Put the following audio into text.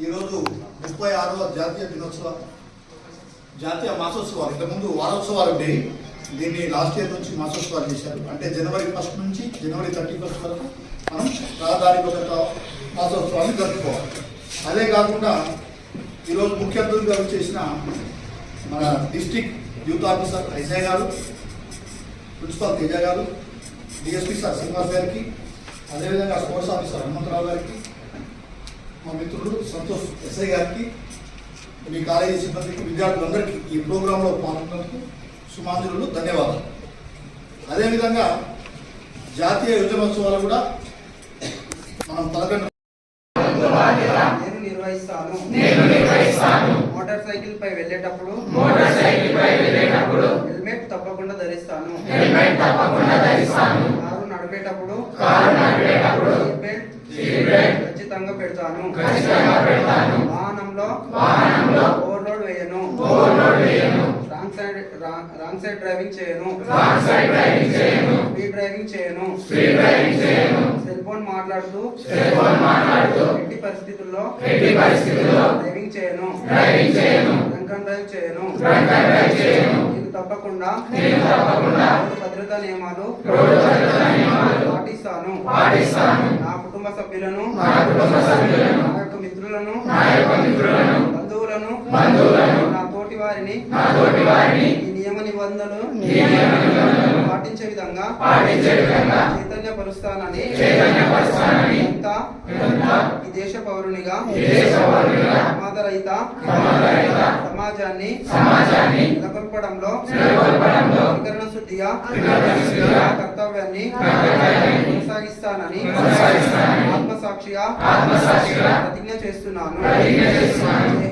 ఈరోజు ముప్పై ఆరవ జాతీయ దినోత్సవ జాతీయ మాసోత్సవాలు ఇంతకుముందు వారోత్సవాలు ఉండేవి. దీన్ని లాస్ట్ ఇయర్ నుంచి మాసోత్సవాలు చేశారు. అంటే జనవరి ఫస్ట్ నుంచి జనవరి థర్టీ ఫస్ట్ వరకు మనం రహదారి మాసోత్సవాన్ని జరుపుకోవాలి. అదే కాకుండా ఈరోజు ముఖ్య అతిథిగా చేసిన మన డిస్టిక్ యూత్ ఆఫీసర్ ఐజయ్ గారు ప్రిన్సిపాల్ తేజ గారు డిఎస్పీ సార్ శ్రీనివాస్ గారికి అదేవిధంగా స్పోర్ట్స్ ఆఫీసర్ హనుమంతరావు గారికి మా మిత్రుడు సంతోష్ ఎస్ఐ గారికి మీ కాలేజీ సిబ్బందికి విద్యార్థులందరికీ ఈ ప్రోగ్రాంలో పాల్గొన్నందుకు సుమాంజులు ధన్యవాదాలు. అదేవిధంగా జాతీయ యువజనోత్సవాలు కూడా మనం పదకొండు నేను నిర్వహిస్తాను. నేను నిర్వహిస్తాను. మోటార్ సైకిల్ పై వెళ్ళేటప్పుడు మోటార్ సైకిల్ పై వెళ్ళేటప్పుడు హెల్మెట్ తప్పకుండా ధరిస్తాను. హెల్మెట్ తప్పకుండా ధరిస్తాను. కారు నడిపేటప్పుడు కారు నడిపేటప్పుడు ఖచ్చితంగా పెడతాను. వాహనంలో ఓవర్లోడ్ వేయను. Wrong side wrong side driving చేయను. స్పీడ్ డ్రైవింగ్ చేయను. సెల్ ఫోన్ మాట్లాడుతూ ఎట్టి పరిస్థితుల్లో డ్రైవింగ్ చేయను. డ్రైవింగ్ చేయను. డ్రంక్ డ్రైవ్ చేయను. తప్పకుండా భద్రతా నియమాలు పాటిస్తాను. పాటిస్తాను. నా కుటుంబ సభ్యులను నా కుటుంబ సభ్యులను నా యొక్క మిత్రులను నా యొక్క మిత్రులను బంధువులను బంధువులను నా తోటి వారిని నా తోటి వారిని నిబంధనలు పాటించే విధంగా చైతన్యపరుస్తానని ఇంకా ఈ దేశ పౌరునిగా ప్రమాదరహిత సమాజాన్ని నెలకొల్పడంలో త్రికరణ శుద్ధిగా కర్తవ్యాన్ని కొనసాగిస్తానని ఆత్మసాక్షిగా ప్రతిజ్ఞ చేస్తున్నాను. ప్రతిజ్ఞ చేస్తున్నాను.